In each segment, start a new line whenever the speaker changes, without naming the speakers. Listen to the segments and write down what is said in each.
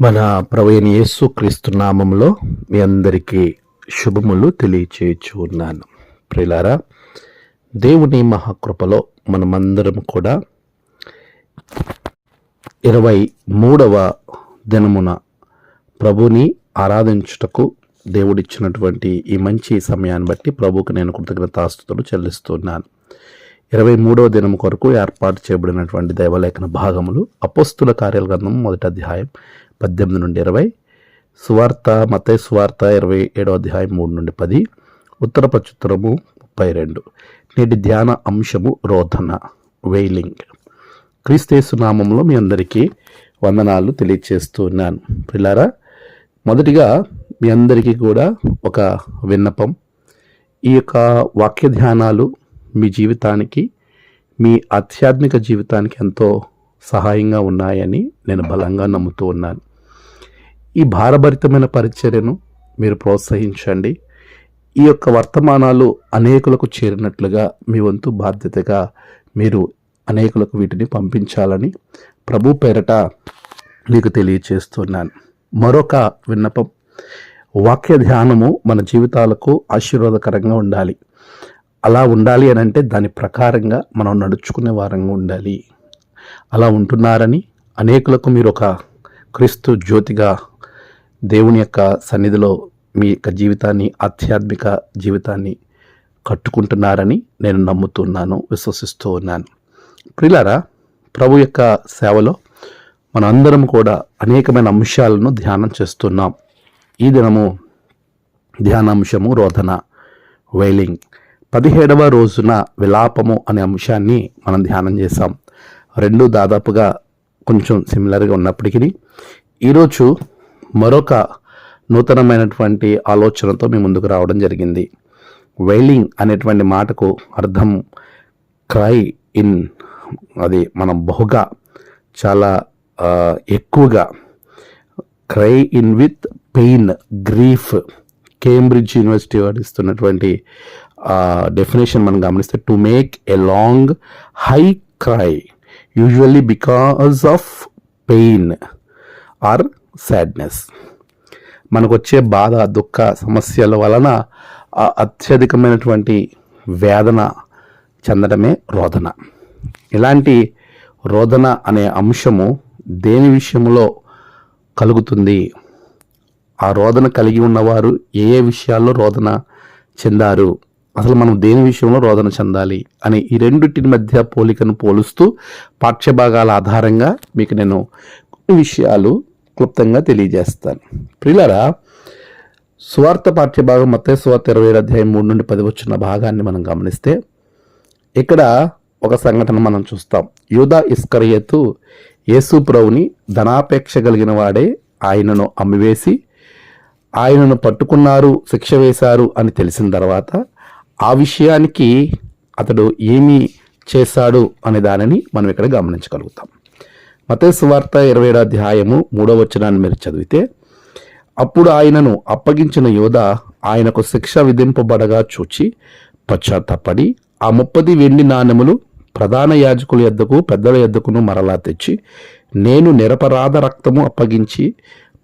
మన ప్రవీణ యేసు క్రీస్తు నామంలో మీ అందరికీ శుభములు తెలియచేయచ్చు ఉన్నాను. ప్రిలారా దేవుని మహాకృపలో మనమందరం కూడా ఇరవై మూడవ దినమున ప్రభుని ఆరాధించుటకు దేవుడిచ్చినటువంటి ఈ మంచి సమయాన్ని బట్టి ప్రభుకు నేను కృతజ్ఞతాస్తుతులు చెల్లిస్తున్నాను. ఇరవై మూడవ దినం కొరకు ఏర్పాటు చేయబడినటువంటి దైవలేఖన భాగములు అపస్తుల కార్యాల గ్రంథం మొదటి అధ్యాయం పద్దెనిమిది నుండి ఇరవై సువార్త మతే సువార్త ఇరవై ఏడో అధ్యాయం మూడు నుండి పది ఉత్తర ప్రత్యుత్తరము ముప్పై రెండు. నేటి ధ్యాన అంశము రోధన వెయిలింగ్ క్రీస్తేసు నామంలో మీ అందరికీ వందనాలు తెలియచేస్తున్నాను పిల్లారా మొదటిగా మీ అందరికీ కూడా ఒక విన్నపం. ఈ యొక్క వాక్య ధ్యానాలు మీ జీవితానికి మీ ఆధ్యాత్మిక జీవితానికి ఎంతో సహాయంగా ఉన్నాయని నేను బలంగా నమ్ముతూ ఉన్నాను. ఈ భారభరితమైన పరిచర్యను మీరు ప్రోత్సహించండి. ఈ యొక్క వర్తమానాలు అనేకులకు చేరినట్లుగా మీ వంతు బాధ్యతగా మీరు అనేకులకు వీటిని పంపించాలని ప్రభు పేరట మీకు తెలియచేస్తున్నాను. మరొక విన్నపం వాక్య ధ్యానము మన జీవితాలకు ఆశీర్వాదకరంగా ఉండాలి. అలా ఉండాలి అని అంటే దాని ప్రకారంగా మనం నడుచుకునే వారంగా ఉండాలి. అలా ఉంటున్నారని అనేకులకు మీరు ఒక క్రీస్తు జ్యోతిగా దేవుని యొక్క సన్నిధిలో మీ యొక్క జీవితాన్ని ఆధ్యాత్మిక జీవితాన్ని కట్టుకుంటున్నారని నేను నమ్ముతున్నాను విశ్వసిస్తూ ఉన్నాను. ప్రిలారా ప్రభు యొక్క సేవలో మనందరం కూడా అనేకమైన అంశాలను ధ్యానం చేస్తున్నాం. ఈ దినము ధ్యానాంశము రోధన వైలింగ్. పదిహేడవ రోజున విలాపము అనే అంశాన్ని మనం ధ్యానం చేసాం రెండు దాదాపుగా కొంచెం సిమిలర్గా ఉన్నప్పటికీ ఈరోజు మరొక నూతనమైనటువంటి ఆలోచనతో మేము ముందుకు రావడం జరిగింది. వెయిలింగ్ అనేటువంటి మాటకు అర్థం క్రై ఇన్ అది మనం బహుగా చాలా ఎక్కువగా cry in with pain grief Cambridge university వారు ఇస్తున్నటువంటి డెఫినేషన్ మనం గమనిస్తే to make a long high cry usually because of pain or sadness మనకు వచ్చే బాధ దుఃఖ సమస్యల వలన అత్యధికమైనటువంటి వేదన చెందడమే రోదన. ఇలాంటి రోదన అనే అంశము దేని విషయంలో కలుగుతుంది? ఆ రోదన కలిగి ఉన్నవారు ఏ ఏ విషయాల్లో రోదన చెందారు? అసలు మనం దేని విషయంలో రోదన చెందాలి అని ఈ రెండింటి మధ్య పోలికను పోలుస్తూ పాఠ్యభాగాల ఆధారంగా మీకు నేను కొన్ని విషయాలు క్లుప్తంగా తెలియజేస్తాను. ప్రిలరా స్వార్థ పాఠ్యభాగం మొత్తం స్వార్థ ఇరవై ఏడు అధ్యాయం మూడు నుండి పది వచ్చిన భాగాన్ని మనం గమనిస్తే ఇక్కడ ఒక సంఘటన మనం చూస్తాం. యూదా ఇస్కరియతు యేసు ప్రభుని ధనాపేక్ష కలిగిన వాడే ఆయనను అమ్మివేసి ఆయనను పట్టుకున్నారు శిక్ష వేశారు అని తెలిసిన తర్వాత ఆ విషయానికి అతడు ఏమి చేశాడు అనే దానిని మనం ఇక్కడ గమనించగలుగుతాం. మతేసు వార్త ఇరవై ఏడు అధ్యాయము మూడవ వచనాన్ని మీరు చదివితే అప్పుడు ఆయనను అప్పగించిన యోధ ఆయనకు శిక్ష విధింపబడగా చూచి పశ్చాత్తపడి ఆ ముప్పది వెండి నాణెములు ప్రధాన యాజకుల యొద్దకు పెద్దల యొద్దకును మరలా తెచ్చి నేను నిరపరాధ రక్తము అప్పగించి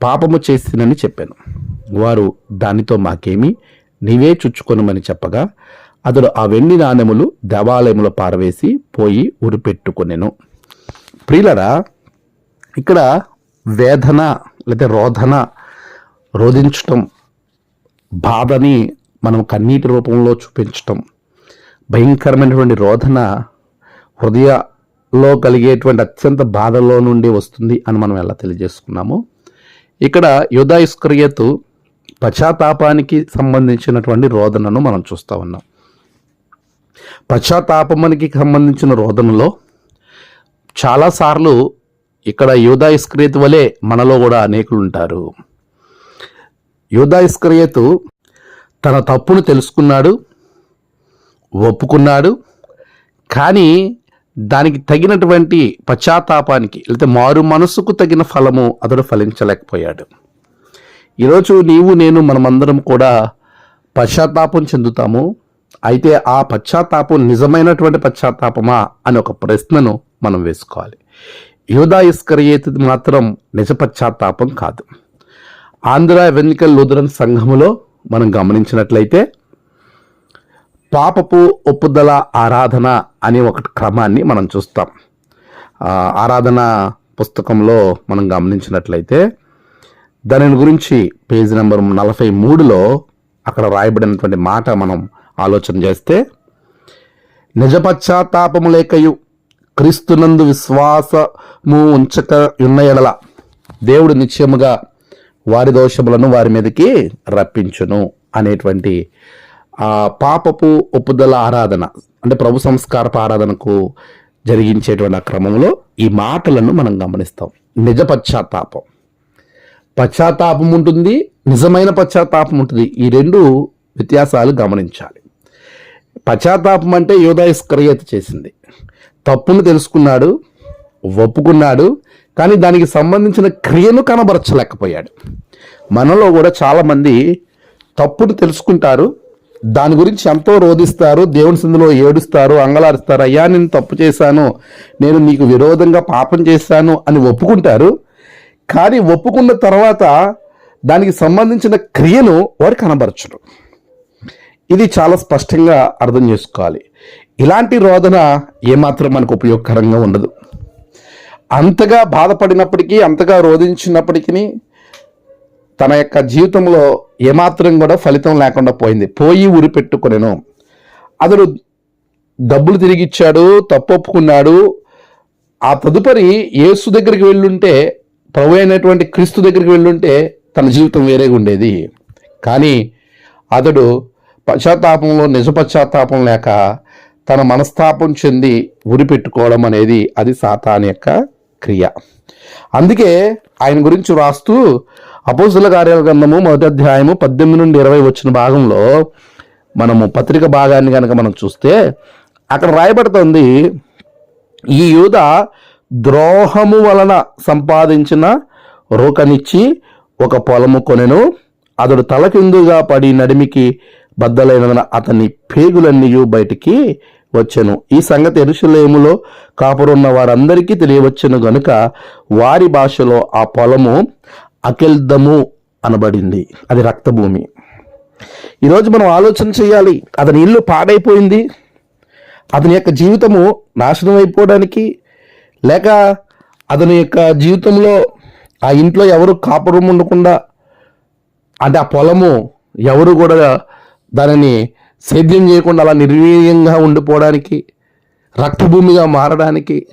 పాపము చేసినని చెప్పాను. వారు దానితో మాకేమి నీవే చుచ్చుకొనమని చెప్పగా అతడు ఆ వెండి నాణెములు దేవాలయములో పారవేసి పోయి ఉరిపెట్టుకొనెను ప్రియులరా ఇక్కడ వేదన లేదా రోధన రోధించటం బాధని మనం కన్నీటి రూపంలో చూపించటం భయంకరమైనటువంటి రోధన హృదయలో కలిగేటువంటి అత్యంత బాధలో నుండి వస్తుంది అని మనం ఎలా తెలియజేసుకున్నాము ఇక్కడ యుధా ఇస్కరియతు పశ్చాత్తాపానికి సంబంధించినటువంటి రోదనను మనం చూస్తూ ఉన్నాం. పశ్చాత్తాపమునికి సంబంధించిన రోదనలో చాలాసార్లు ఇక్కడ యూదా ఇస్క్రియత్ వలె మనలో కూడా అనేకులు ఉంటారు యూదా ఇస్క్రియతు తన తప్పును తెలుసుకున్నాడు ఒప్పుకున్నాడు కానీ దానికి తగినటువంటి పశ్చాత్తాపానికి లేకపోతే మారు మనసుకు తగిన ఫలము అతడు ఫలించలేకపోయాడు. ఈరోజు నీవు నేను మనమందరం కూడా పశ్చాత్తాపం చెందుతాము. అయితే ఆ పశ్చాత్తాపం నిజమైనటువంటి పశ్చాత్తాపమా అని ఒక ప్రశ్నను మనం వేసుకోవాలి. యోధా ఇస్కరియేతది మాత్రం నిజ పశ్చాత్తాపం కాదు. ఆంధ్ర వెన్నికల్ లూథరన్ సంఘములో మనం గమనించినట్లయితే పాపపు ఒప్పుదల ఆరాధన అనే ఒక క్రమాన్ని మనం చూస్తాం. ఆరాధన పుస్తకంలో మనం గమనించినట్లయితే దానిని గురించి పేజ్ నెంబర్ నలభై మూడులో అక్కడ రాయబడినటువంటి మాట మనం ఆలోచన చేస్తే నిజపశ్చాత్తాపము లేకయు క్రీస్తునందు విశ్వాసము ఉంచక ఉన్న ఎడల దేవుడు నిశ్చయముగా వారి దోషములను వారి మీదకి రప్పించును అనేటువంటి ఆ పాపపు ఒప్పుదల ఆరాధన అంటే ప్రభు సంస్కారపు ఆరాధనకు జరిగించేటువంటి ఆ క్రమంలో ఈ మాటలను మనం గమనిస్తాం. నిజ పశ్చాత్తాపం పశ్చాత్తాపం ఉంటుంది నిజమైన పశ్చాత్తాపం ఉంటుంది. ఈ రెండు వ్యత్యాసాలు గమనించాలి. పశ్చాత్తాపం అంటే యోధాయిస్కరియత చేసింది. తప్పును తెలుసుకున్నాడు ఒప్పుకున్నాడు కానీ దానికి సంబంధించిన క్రియను కనబరచలేకపోయాడు. మనలో కూడా చాలామంది తప్పును తెలుసుకుంటారు దాని గురించి ఎంతో రోధిస్తారు దేవుని సందులో ఏడుస్తారు అంగలారుస్తారు అయ్యా నేను తప్పు చేశాను నేను నీకు విరోధంగా పాపం చేశాను అని ఒప్పుకుంటారు కానీ ఒప్పుకున్న తర్వాత దానికి సంబంధించిన క్రియను వారు కనబరచరు. ఇది చాలా స్పష్టంగా అర్థం చేసుకోవాలి. ఇలాంటి రోదన ఏమాత్రం మనకు ఉపయోగకరంగా ఉండదు. అంతగా బాధపడినప్పటికీ అంతగా రోధించినప్పటికీ తన యొక్క జీవితంలో ఏమాత్రం కూడా ఫలితం లేకుండా పోయింది. పోయి ఉరి పెట్టుకునేను. అతడు డబ్బులు తిరిగి ఇచ్చాడు తప్పు ఒప్పుకున్నాడు. ఆ తదుపరి యేసు దగ్గరికి వెళ్ళుంటే ప్రభు అయినటువంటి క్రీస్తు దగ్గరికి వెళ్ళుంటే తన జీవితం వేరేగా ఉండేది. కానీ అతడు పశ్చాత్తాపంలో నిజ పశ్చాత్తాపం లేక తన మనస్తాపం చెంది ఉరి పెట్టుకోవడం అనేది అది సాతాన్ యొక్క క్రియ. అందుకే ఆయన గురించి రాస్తూ అపోజుల కార్యాల గ్రంథము మొదటి అధ్యాయము పద్దెనిమిది నుండి ఇరవై వచ్చిన భాగంలో మనము పత్రిక భాగాన్ని కనుక మనం చూస్తే అక్కడ రాయబడుతుంది ఈ యూద ద్రోహము వలన సంపాదించిన రోకనిచ్చి ఒక పొలము కొనెను. అతడు తలకిందుగా పడి నడిమికి బద్దలైన అతని పేగులన్నీ బయటికి వచ్చెను. ఈ సంగతి ఎరుషలేములో కాపురున్న వారందరికీ తెలియవచ్చును గనుక వారి భాషలో ఆ పొలము అకెల్దము అనబడింది. అది రక్తభూమి. ఈరోజు మనం ఆలోచన చేయాలి అతని ఇల్లు పాడైపోయింది. అతని యొక్క జీవితము నాశనం అయిపోవడానికి లేక అతని యొక్క జీవితంలో ఆ ఇంట్లో ఎవరు కాపురం ఉండకుండా అంటే ఆ పొలము ఎవరు కూడా దానిని సేద్యం చేయకుండా అలా నిర్వీర్యంగా ఉండిపోవడానికి రక్తభూమిగా మారడానికి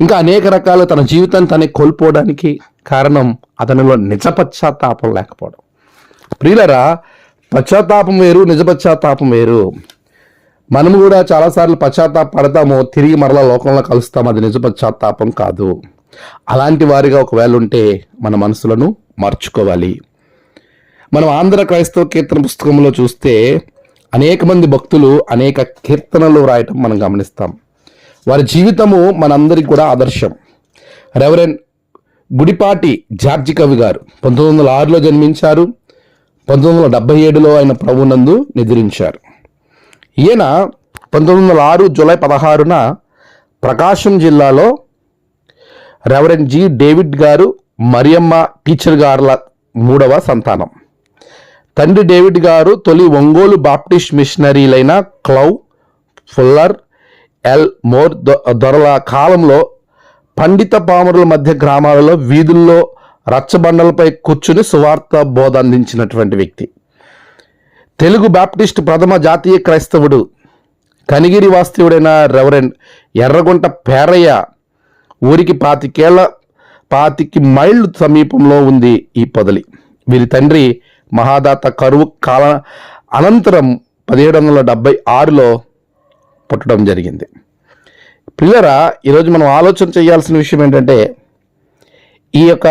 ఇంకా అనేక రకాల తన జీవితాన్ని తనే కోల్పోవడానికి కారణం అతనిలో నిజ పశ్చాత్తాపం లేకపోవడం. ప్రియులరా పశ్చాత్తాపం వేరు నిజ పశ్చాత్తాపం వేరు. మనము కూడా చాలాసార్లు పశ్చాత్తాప పడతాము తిరిగి మరలా లోకంలో కలుస్తాం. అది నిజ పశ్చాత్తాపం కాదు. అలాంటి వారిగా ఒకవేళ ఉంటే మన మనసులను మార్చుకోవాలి. మనం ఆంధ్ర క్రైస్తవ కీర్తన పుస్తకంలో చూస్తే అనేక మంది భక్తులు అనేక కీర్తనలు రాయటం మనం గమనిస్తాం. వారి జీవితము మనందరికి కూడా ఆదర్శం. రెవరెన్ గుడిపాటి జార్జి కవి గారు పంతొమ్మిది వందల ఆరులో జన్మించారు. పంతొమ్మిది వందల డెబ్బై ఏడులో ఆయన ప్రభునందు నిద్రించారు. ఈయన పంతొమ్మిది వందల ఆరు జూలై పదహారున ప్రకాశం జిల్లాలో రెవరెండ్ జి డేవిడ్ గారు మరియమ్మ టీచర్ గారుల మూడవ సంతానం. తండ్రి డేవిడ్ గారు తొలి ఒంగోలు బాప్టిస్ట్ మిషనరీలైన క్లౌ ఫుల్లర్ ఎల్ మోర్ దొ- దొరల కాలంలో పండిత పామరుల మధ్య గ్రామాలలో వీధుల్లో రచ్చబండలపై కూర్చుని సువార్త బోధ అందించినటువంటి వ్యక్తి. తెలుగు బాప్టిస్ట్ ప్రథమ జాతీయ క్రైస్తవుడు కనిగిరి వాస్తవుడైన రెవరెండ్ ఎర్రగుంట పేరయ్య ఊరికి పాతికేళ్ళ పాతికి మైళ్ళు సమీపంలో ఉంది ఈ పొదలి. వీరి తండ్రి మహాదాత కరువు కాల అనంతరం పదిహేడు వందల డెబ్బై ఆరులో పుట్టడం జరిగింది. పిల్లరా ఈరోజు మనం ఆలోచన చేయాల్సిన విషయం ఏంటంటే ఈ యొక్క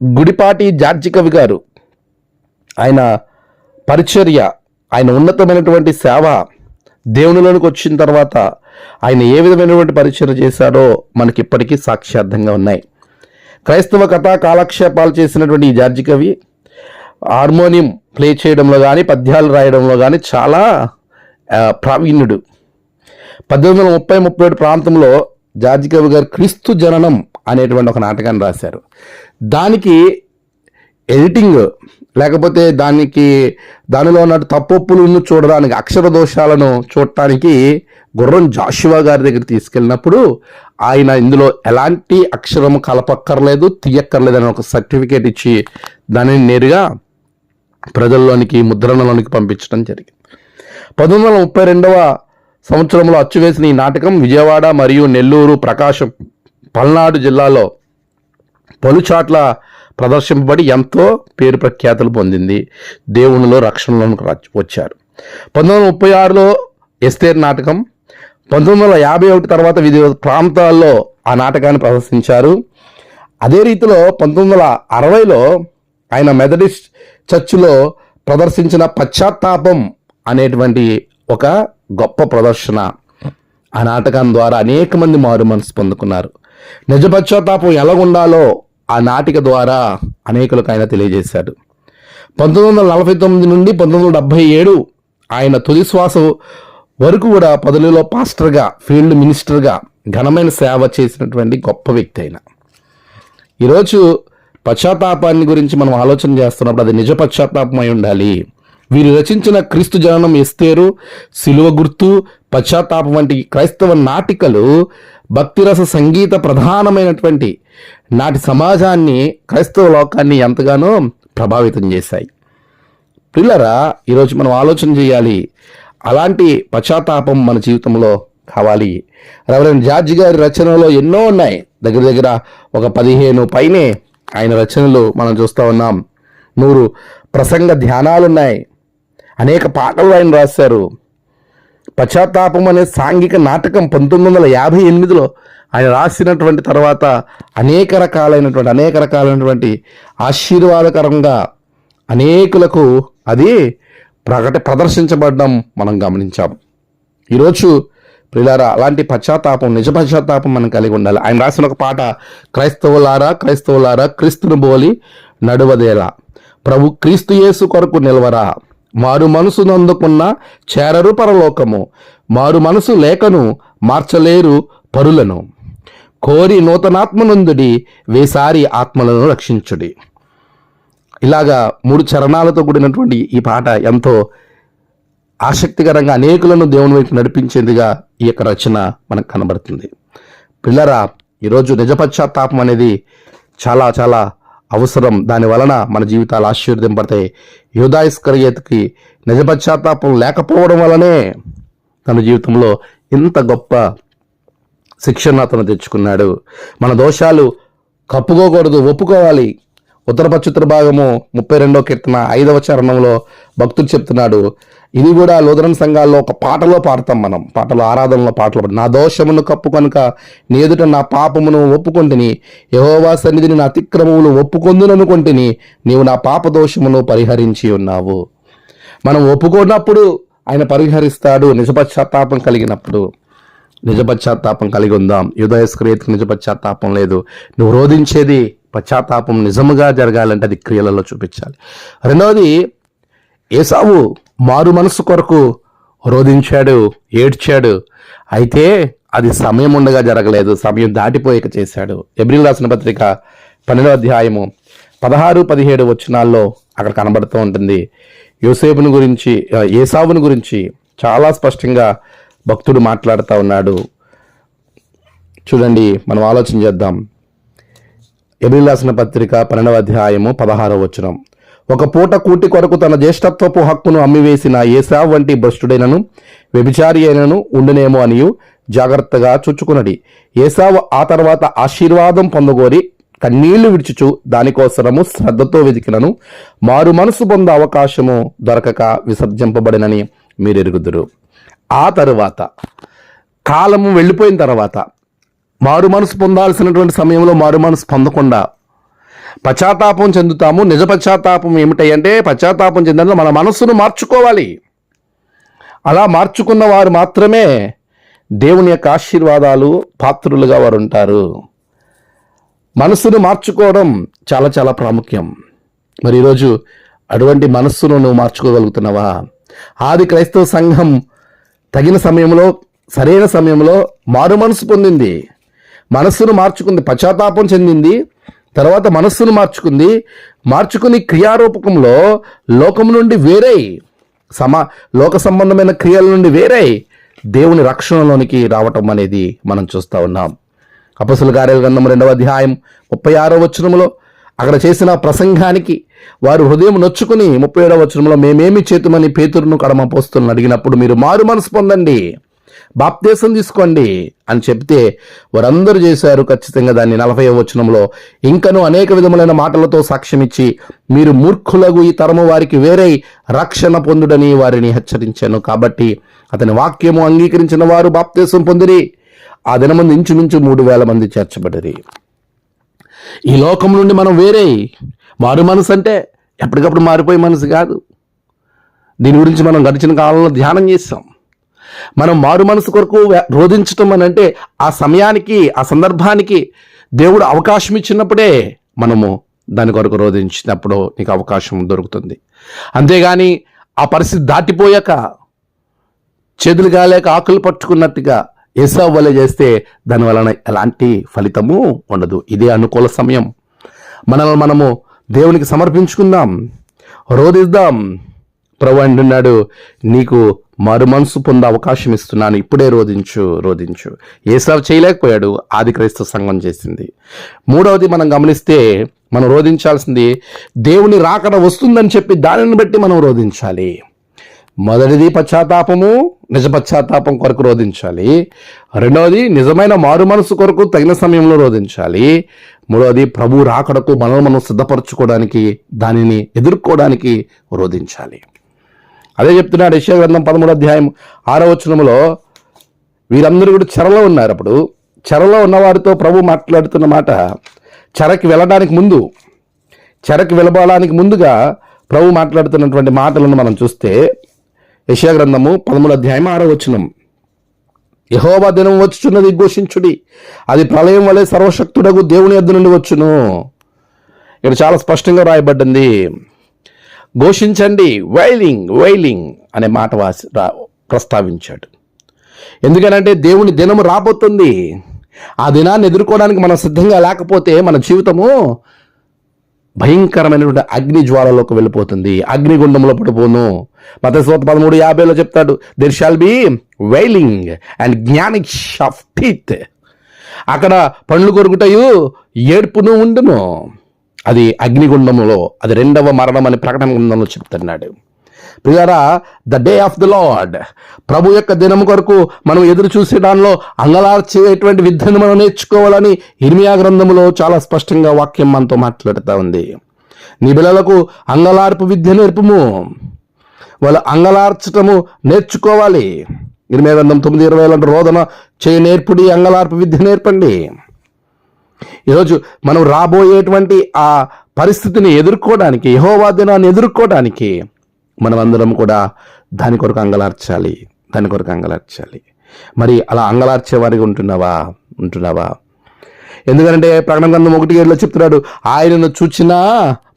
గుడిపాటి జార్జి కవి గారు ఆయన పరిచర్య ఆయన ఉన్నతమైనటువంటి సేవ దేవునిలోనికి వచ్చిన తర్వాత ఆయన ఏ విధమైనటువంటి పరిచర్య చేశాడో మనకి ఇప్పటికీ సాక్ష్యార్థంగా ఉన్నాయి. క్రైస్తవ కథా కాలక్షేపాలు చేసినటువంటి ఈ జార్జి కవి హార్మోనియం ప్లే చేయడంలో కానీ పద్యాలు రాయడంలో కానీ చాలా ప్రావీణ్యుడు. పద్దెనిమిది వందల ముప్పై ముప్పై ఏడు ప్రాంతంలో జార్జి కవి గారు క్రీస్తు జననం అనేటువంటి ఒక నాటకాన్ని రాశారు. దానికి ఎడిటింగ్ లేకపోతే దానికి దానిలో ఉన్న తప్పొప్పులను చూడడానికి అక్షర దోషాలను చూడటానికి గుర్రం జాషువా గారి దగ్గర తీసుకెళ్ళినప్పుడు ఆయన ఇందులో ఎలాంటి అక్షరము కలపక్కర్లేదు తీయక్కర్లేదు అని ఒక సర్టిఫికేట్ ఇచ్చి దానిని నేరుగా ప్రజల్లోనికి ముద్రణలోనికి పంపించడం జరిగింది. పంతొమ్మిది వందల ముప్పై రెండవ సంవత్సరంలో అచ్చువేసిన ఈ నాటకం విజయవాడ మరియు నెల్లూరు ప్రకాశం పల్నాడు జిల్లాలో పలుచాట్ల ప్రదర్శింపబడి ఎంతో పేరు ప్రఖ్యాతులు పొందింది. దేవునిలో రక్షణలోకి రా- వచ్చారు. పంతొమ్మిది వందల ముప్పై ఆరులో ఎస్తేర్ నాటకం పంతొమ్మిది వందల యాభై ఒకటి తర్వాత వివిధ ప్రాంతాల్లో ఆ నాటకాన్ని ప్రదర్శించారు. అదే రీతిలో పంతొమ్మిది వందల అరవైలో ఆయన మెథడిస్ట్ చర్చిలో ప్రదర్శించిన పశ్చాత్తాపం అనేటువంటి ఒక గొప్ప ప్రదర్శన ఆ నాటకం ద్వారా అనేక మంది మారు మనసు పొందుకున్నారు. నిజ పశ్చాత్తాపం ఎలా ఉండాలో ఆ నాటిక ద్వారా అనేకులకు ఆయన తెలియజేశాడు. పంతొమ్మిది వందల నలభై తొమ్మిది నుండి పంతొమ్మిది వందల డెబ్బై ఏడు ఆయన తుది శ్వాస వరకు కూడా పదవిలో పాస్టర్గా ఫీల్డ్ మినిస్టర్గా ఘనమైన సేవ చేసినటువంటి గొప్ప వ్యక్తి ఆయన. ఈరోజు పశ్చాత్తాపాన్ని గురించి మనం ఆలోచన చేస్తున్నప్పుడు అది నిజ పశ్చాత్తాపం అయి ఉండాలి. వీరు రచించిన క్రీస్తు జననం ఎస్తేరు సిలువ గుర్తు పశ్చాత్తాపం వంటి క్రైస్తవ నాటికలు భక్తిరస సంగీత ప్రధానమైనటువంటి నాటి సమాజాన్ని క్రైస్తవ లోకాన్ని ఎంతగానో ప్రభావితం చేశాయి. పిల్లరా ఈరోజు మనం ఆలోచన చేయాలి అలాంటి పశ్చాత్తాపం మన జీవితంలో కావాలి. రెవరెండ్ జార్జ్ గారి రచనలో ఎన్నో ఉన్నాయి. దగ్గర దగ్గర ఒక పదిహేను పైనే ఆయన రచనలు మనం చూస్తూ ఉన్నాం. నూరు ప్రసంగ ధ్యానాలు ఉన్నాయి అనేక పాటలు ఆయన రాశారు. పశ్చాత్తాపం అనే సాంఘిక నాటకం పంతొమ్మిది వందల యాభై ఎనిమిదిలో ఆయన రాసినటువంటి తర్వాత అనేక రకాలైనటువంటి అనేక రకాలైనటువంటి ఆశీర్వాదకరంగా అనేకులకు అది ప్రకట ప్రదర్శించబడడం మనం గమనించాం. ఈరోజు ప్రిలారా అలాంటి పశ్చాత్తాపం నిజ పశ్చాత్తాపం మనం కలిగి ఉండాలి. ఆయన రాసిన ఒక పాట క్రైస్తవులారా క్రైస్తవులారా క్రీస్తును బోలి నడువదేలా. ప్రభు క్రీస్తు యేసు కొరకు నిలవరా. మారు మనసు నందుకున్న చేరరు పరలోకము. మారు మనసు లేఖను మార్చలేరు పరులను. కోరి నూతనాత్మనందుడి వేసారి ఆత్మలను రక్షించుడి. ఇలాగా మూడు చరణాలతో కూడినటువంటి ఈ పాట ఎంతో ఆసక్తికరంగా అనేకులను దేవుని వైపు నడిపించేదిగా ఈ యొక్క రచన మనకు కనబడుతుంది. పిల్లరా ఈరోజు నిజపశ్చాత్తాపం అనేది చాలా చాలా అవసరం. దాని వలన మన జీవితాలు ఆశీర్వదింపడతాయి యోధాయిస్కర్యతకి నిజ పశ్చాత్తాపం లేకపోవడం వలనే తన జీవితంలో ఇంత గొప్ప శిక్షణ అతను తెచ్చుకున్నాడు. మన దోషాలు కప్పుకోకూడదు ఒప్పుకోవాలి. ఉత్తర భాగము ముప్పై రెండో కీర్తన ఐదవ చరణంలో భక్తుడు చెప్తున్నాడు. ఇది కూడా లోదరన్ సంఘాల్లో ఒక పాటలో పాడతాం మనం. పాటలు ఆరాధనలో పాటలు నా దోషమును కప్పు కనుక నీ ఎదుట నా పాపమును ఒప్పుకొంటిని యహోవా సన్నిధిని నా అతిక్రమములు ఒప్పుకొందుననుకొంటిని నీవు నా పాప దోషమును పరిహరించి ఉన్నావు. మనం ఒప్పుకున్నప్పుడు ఆయన పరిహరిస్తాడు. నిజపశ్చాత్తాపం కలిగినప్పుడు. నిజ పశ్చాత్తాపం కలిగి ఉందాం. యుదయస్క్రియతకు నిజపశ్చాత్తాపం లేదు. నువ్వు రోధించేది పశ్చాత్తాపం నిజముగా జరగాలంటే అది క్రియలలో చూపించాలి. రెండవది ఏసావు మారు మనసు కొరకు రోధించాడు ఏడ్చాడు. అయితే అది సమయం ఉండగా జరగలేదు సమయం దాటిపోయాక చేశాడు. ఎబ్రిల్ రాసిన పత్రిక పన్నెండో అధ్యాయము పదహారు పదిహేడు వచనాల్లో అక్కడ కనబడుతూ ఉంటుంది. యోసేపుని గురించి ఏసావుని గురించి చాలా స్పష్టంగా భక్తుడు మాట్లాడుతూ ఉన్నాడు. చూడండి మనం ఆలోచన చేద్దాం. ఎబ్రిల్ పత్రిక పన్నెండవ అధ్యాయము పదహారవ వచనం. ఒక పూట కూటి కొరకు తన జ్యేష్ఠత్వపు హక్కును అమ్మివేసిన ఏసావ్ వంటి భ్రష్టుడైనను వ్యభిచారి అయినను ఉండునేమో అనియు జాగ్రత్తగా చుచ్చుకున్నది ఏసావు ఆ తర్వాత ఆశీర్వాదం పొందగోరి కన్నీళ్ళు విడిచుచు దానికోసరము శ్రద్ధతో వెతికినను మారు మనసు పొంద అవకాశము దొరకక విసర్జింపబడినని మీరు ఎరుగుదురు ఆ తరువాత కాలము వెళ్ళిపోయిన తర్వాత మారు మనసు పొందాల్సినటువంటి సమయంలో మారు మనసు పొందకుండా పశ్చాత్తాపం చెందుతాము. నిజ పశ్చాత్తాపం ఏమిటంటే పశ్చాత్తాపం చెందని మన మనస్సును మార్చుకోవాలి. అలా మార్చుకున్న వారు మాత్రమే దేవుని యొక్క ఆశీర్వాదాలు పాత్రులుగా వారు ఉంటారు. మనస్సును మార్చుకోవడం చాలా చాలా ప్రాముఖ్యం. మరి ఈరోజు అటువంటి మనస్సును నువ్వు మార్చుకోగలుగుతున్నావా? ఆది క్రైస్తవ సంఘం తగిన సమయంలో సరైన సమయంలో మారు మనసు పొందింది. మనస్సును మార్చుకుంది పశ్చాత్తాపం చెందింది తర్వాత మనస్సును మార్చుకుంది. మార్చుకుని క్రియారూపకంలో లోకం నుండి వేరై సమా లోక సంబంధమైన క్రియల నుండి వేరై దేవుని రక్షణలోనికి రావటం అనేది మనం చూస్తూ ఉన్నాం. అపసుల గారెల గ్రంథం రెండవ అధ్యాయం ముప్పై ఆరో వచనములో అక్కడ చేసిన ప్రసంగానికి వారు హృదయం నొచ్చుకుని ముప్పై ఏడవ వచనంలో మేమేమి చేతుమని పేతురును కడమ పోస్తులను అడిగినప్పుడు మీరు మారు మనసు పొందండి. బాప్తేశం తీసుకోండి అని చెప్తే వారందరూ చేశారు ఖచ్చితంగా దాన్ని నలభై వచనంలో. ఇంకను అనేక విధములైన మాటలతో సాక్ష్యమిచ్చి మీరు మూర్ఖులకు ఈ తరము వారికి వేరై రక్షణ పొందుడని వారిని హెచ్చరించాను. కాబట్టి అతని వాక్యము అంగీకరించిన వారు బాప్తేశం పొందిరి. ఆ దినమంది ఇంచుమించు మూడు వేల మంది చేర్చబడిరి. ఈ లోకం నుండి మనం వేరే మారు మనసు అంటే ఎప్పటికప్పుడు మారిపోయే మనసు కాదు. దీని గురించి మనం గడిచిన కాలంలో ధ్యానం చేస్తాం మనం మారు మనసు కొరకు రోధించటం అని అంటే ఆ సమయానికి ఆ సందర్భానికి దేవుడు అవకాశం ఇచ్చినప్పుడే మనము దాని కొరకు రోధించినప్పుడు నీకు అవకాశం దొరుకుతుంది. అంతేగాని ఆ పరిస్థితి దాటిపోయాక చేతులు కాలేక ఆకులు పట్టుకున్నట్టుగా ఏసావు వల్ల చేస్తే దాని వలన ఎలాంటి ఫలితము ఉండదు. ఇదే అనుకూల సమయం. మనల్ని మనము దేవునికి సమర్పించుకుందాం రోధిద్దాం. ప్రభు అంటున్నాడు నీకు మారు మనసు పొందే అవకాశం ఇస్తున్నాను. ఇప్పుడే రోధించు రోధించు. ఏసావు చేయలేకపోయాడు. ఆది క్రైస్తవ సంఘం చేసింది. మూడవది మనం గమనిస్తే మనం రోధించాల్సింది దేవుని రాకడ వస్తుందని చెప్పి దానిని బట్టి మనం రోధించాలి. మొదటిది పశ్చాత్తాపము నిజ పశ్చాత్తాపం కొరకు రోధించాలి. రెండవది నిజమైన మారు మనసు కొరకు తగిన సమయంలో రోధించాలి. మూడవది ప్రభు రాకడకు మనల్ని మనం సిద్ధపరచుకోవడానికి దానిని ఎదుర్కోవడానికి రోధించాలి. అదే చెప్తున్నాడు యెషయా గ్రంథం పదమూడు అధ్యాయం ఆరో వచనంలో వీరందరూ కూడా చెరలో ఉన్నారు. అప్పుడు చెరలో ఉన్నవారితో ప్రభు మాట్లాడుతున్న మాట చెరకి వెళ్ళడానికి ముందు చెరకి వెళ్ళబోడానికి ముందుగా ప్రభు మాట్లాడుతున్నటువంటి మాటలను మనం చూస్తే యెషయా గ్రంథము పదమూడు అధ్యాయం ఆరో వచనం యహోవా దినం వచ్చుచున్నది ఘోషించుడి అది ప్రళయం వలె సర్వశక్తుడకు దేవుని ఎద్దు నుండి వచ్చును. ఇక్కడ చాలా స్పష్టంగా రాయబడ్డింది. ఘోషించండి వైలింగ్ వైలింగ్ అనే మాట వాసి రా ప్రస్తావించాడు. ఎందుకనంటే దేవుని దినము రాబోతుంది. ఆ దినాన్ని ఎదుర్కోవడానికి మనం సిద్ధంగా లేకపోతే మన జీవితము భయంకరమైనటువంటి అగ్ని జ్వాలలోకి వెళ్ళిపోతుంది. అగ్నిగుండంలో పడిపోను. మతస్వత పదమూడు యాభైలో చెప్తాడు there shall be wailing and gnashing of teeth అక్కడ పండ్లు కొరుకుటయు ఏడ్పును ఉండును. అది అగ్నిగుండములో అది రెండవ మరణం అని ప్రకటన గుండంలో చెప్తున్నాడు. ప్రియారా the day of the Lord ప్రభు యొక్క దినం కొరకు మనం ఎదురు చూసే దానిలో అంగలార్చేటువంటి విద్యను మనం నేర్చుకోవాలని ఇర్మియా గ్రంథంలో చాలా స్పష్టంగా వాక్యం మనతో మాట్లాడుతూ ఉంది. నీ పిల్లలకు అంగలార్పు విద్య నేర్పము. వాళ్ళు అంగలార్చటము నేర్చుకోవాలి. ఇరవై గ్రంథం తొమ్మిది ఇరవై రోదన చేయ నేర్పుడి అంగలార్పు విద్య నేర్పండి. ఈరోజు మనం రాబోయేటువంటి ఆ పరిస్థితిని ఎదుర్కోవడానికి యహోవా దినాన్ని ఎదుర్కోవడానికి మనం అందరం కూడా దాని కొరకు అంగలార్చాలి దాని కొరకు అంగలార్చాలి. మరి అలా అంగలార్చే వారికి ఉంటున్నావా? ఉంటున్నావా? ఎందుకంటే ప్రకటన గ్రంథం ఒకటి ఏడులో చెప్తున్నాడు ఆయనను చూచిన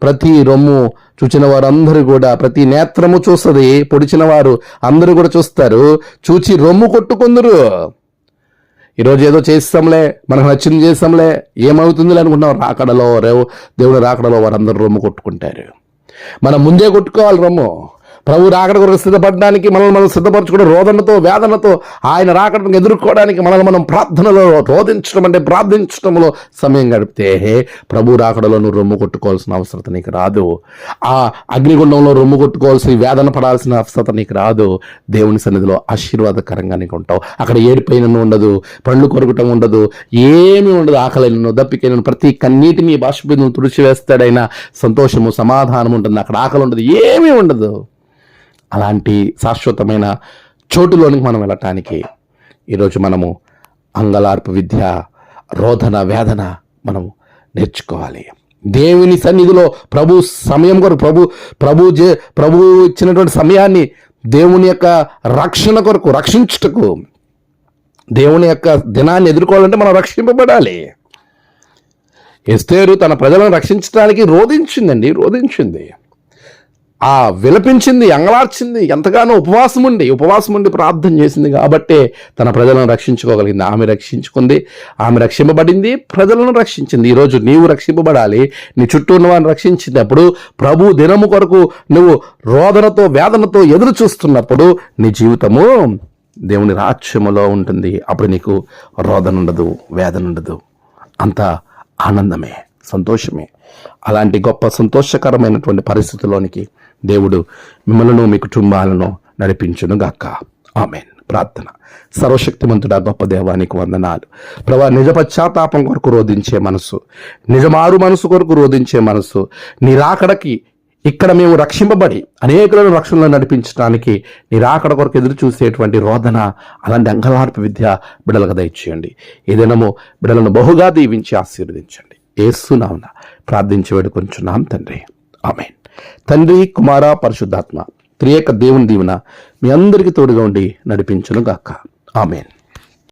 ప్రతి రొమ్ము చూచిన వారందరూ కూడా ప్రతి నేత్రము చూస్తుంది పొడిచిన వారు అందరూ కూడా చూస్తారు చూచి రొమ్ము కొట్టుకుందరు. ఈరోజు ఏదో చేస్తాంలే మనకు నచ్చింది చేస్తాంలే ఏమవుతుందిలే అనుకుంటున్నాం. రాకడలో రేవు దేవుడు రాకడలో వారందరూ రొమ్ము కొట్టుకుంటారు. మనం ముందే కొట్టుకోవాలి రొమ్ము. ప్రభు రాకడ కొరకు సిద్ధపడడానికి మనల్ని మనం సిద్ధపరచుకోవడం రోదనతో వేదనతో ఆయన రాకడను ఎదుర్కోవడానికి మనల్ని మనం ప్రార్థనలో రోధించడం అంటే ప్రార్థించడంలో సమయం గడిపితే ప్రభు రాకడలో నువ్వు రొమ్ము కొట్టుకోవాల్సిన అవసరం నీకు రాదు. ఆ అగ్నిగుండంలో రొమ్ము కొట్టుకోవాల్సిన వేదన పడాల్సిన అవసరం నీకు రాదు. దేవుని సన్నిధిలో ఆశీర్వాదకరంగా నీకు ఉంటావు. అక్కడ ఏడిపోయిన ఉండదు పళ్ళు కొరకటం ఉండదు ఏమీ ఉండదు. ఆకలిను దప్పికైన ప్రతి కన్నీటిని బాష్పీను తుడిచివేస్తాడైనా సంతోషము సమాధానం ఉంటుంది. అక్కడ ఆకలి ఉండదు ఏమీ ఉండదు. అలాంటి శాశ్వతమైన చోటులోనికి మనం వెళ్ళటానికి ఈరోజు మనము అంగలార్పు విద్య రోధన వేదన మనం నేర్చుకోవాలి. దేవుని సన్నిధిలో ప్రభు సమయం కొరకు ప్రభు ప్రభు జే ప్రభు ఇచ్చినటువంటి సమయాన్ని దేవుని యొక్క రక్షణ కొరకు రక్షించుటకు దేవుని యొక్క దినాన్ని ఎదుర్కోవాలంటే మనం రక్షింపబడాలి. ఎస్తేరు తన ప్రజలను రక్షించడానికి రోధించిందండి రోధించింది. ఆ విలపించింది అంగలార్చింది ఎంతగానో ఉపవాసం ఉండి ఉపవాసం ఉండి ప్రార్థన చేసింది కాబట్టే తన ప్రజలను రక్షించుకోగలిగింది. ఆమె రక్షించుకుంది ఆమె రక్షింపబడింది ప్రజలను రక్షించింది. ఈరోజు నీవు రక్షింపబడాలి నీ చుట్టూ ఉన్న వారిని రక్షించినప్పుడు ప్రభు దినము కొరకు నువ్వు రోదనతో వేదనతో ఎదురు చూస్తున్నప్పుడు నీ జీవితము దేవుని రాజ్యములో ఉంటుంది. అప్పుడు నీకు రోదన ఉండదు వేదన ఉండదు. అంత ఆనందమే సంతోషమే. అలాంటి గొప్ప సంతోషకరమైనటువంటి పరిస్థితుల్లోనికి దేవుడు మిమ్మలను మీ కుటుంబాలను నడిపించును గాక ఆమెన్. ప్రార్థన. సర్వశక్తిమంతుడ గొప్ప దేవానికి వందనాలు. ప్రభా నిజ పశ్చాత్తాపం కొరకు రోధించే మనసు నిజమారు మనసు కొరకు రోధించే మనసు నీరాకడకి ఇక్కడ మేము రక్షింపబడి అనేకులను రక్షణలో నడిపించడానికి నీరాకడ కొరకు ఎదురు చూసేటువంటి రోదన అలాంటి అంగలార్పు విద్య బిడలకు దయచేయండి. ఏదైనామో బిడలను బహుగా దీవించి ఆశీర్వదించండి. ఏసునామున ప్రార్థించి వేడుకొంచున్నాం తండ్రి. ఆమెన్. తండ్రి కుమార పరిశుద్ధాత్మ త్రియక దేవుని దీవెన మీ అందరికీ తోడుగా ఉండి నడిపించును గాక ఆమెన్.